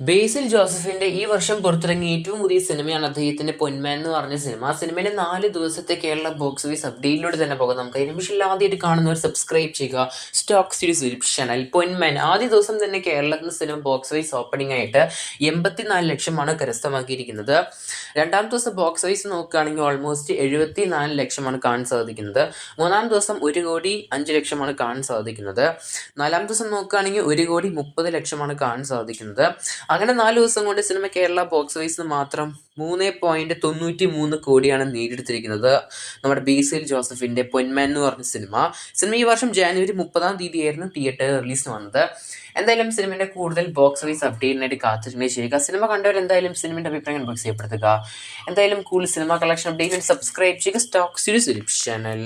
ബേസിൽ ജോസഫിന്റെ ഈ വർഷം പുറത്തിറങ്ങിയ ഏറ്റവും പുതിയ സിനിമയാണ് അദ്ദേഹത്തിന്റെ പൊന്മാൻ എന്ന് പറഞ്ഞ സിനിമ. ആ സിനിമയിലെ നാല് ദിവസത്തെ കേരള ബോക്സ് ഓഫീസ് അപ്ഡേറ്റിലൂടെ തന്നെ പോകാം. നമുക്ക് അതിന് നിമിഷം ആദ്യമായിട്ട് കാണുന്നവർ സബ്സ്ക്രൈബ് ചെയ്യുക. സ്റ്റോക്ക് സീരീസ് ചാനൽ പൊന്മാൻ. ആദ്യ ദിവസം തന്നെ കേരളത്തിൽ സിനിമ ബോക്സ് ഓഫീസ് ഓപ്പണിംഗ് ആയിട്ട് എൺപത്തിനാല് ലക്ഷമാണ് കരസ്ഥമാക്കിയിരിക്കുന്നത്. രണ്ടാം ദിവസം ബോക്സ് ഓഫീസ് നോക്കുകയാണെങ്കിൽ ഓൾമോസ്റ്റ് എഴുപത്തി നാല് ലക്ഷമാണ് കാണാൻ സാധിക്കുന്നത്. മൂന്നാം ദിവസം ഒരു കോടി അഞ്ച് ലക്ഷമാണ് കാണാൻ സാധിക്കുന്നത്. നാലാം ദിവസം നോക്കുകയാണെങ്കിൽ ഒരു കോടി മുപ്പത് ലക്ഷമാണ് കാണാൻ സാധിക്കുന്നത്. അങ്ങനെ നാല് ദിവസം കൊണ്ട് സിനിമ കേരള ബോക്സ് ഓഫീസിന് മാത്രം മൂന്ന് പോയിന്റ് തൊണ്ണൂറ്റി മൂന്ന് കോടിയാണ് നേടിയെടുത്തിരിക്കുന്നത്. നമ്മുടെ ബേസിൽ ജോസഫിന്റെ പൊന്മാൻ എന്ന് പറഞ്ഞ സിനിമ സിനിമ ഈ വർഷം ജാനുവരി മുപ്പതാം തീയതിയായിരുന്നു തിയേറ്റർ റിലീസ് വന്നത്. എന്തായാലും സിനിമയുടെ കൂടുതൽ ബോക്സ് ഓഫീസ് അപ്ഡേറ്റിനായിട്ട് കാത്തിരുന്നേ ചെയ്യുക സിനിമ കണ്ടവർ എന്തായാലും സിനിമയുടെ അഭിപ്രായം ബോക്സ് ചെയ്യപ്പെടുത്തുക എന്തായാലും കൂടുതൽ സിനിമ കളക്ഷൻ അപ്ഡേറ്റ് സബ്സ്ക്രൈബ് ചെയ്യുക. Stock series channel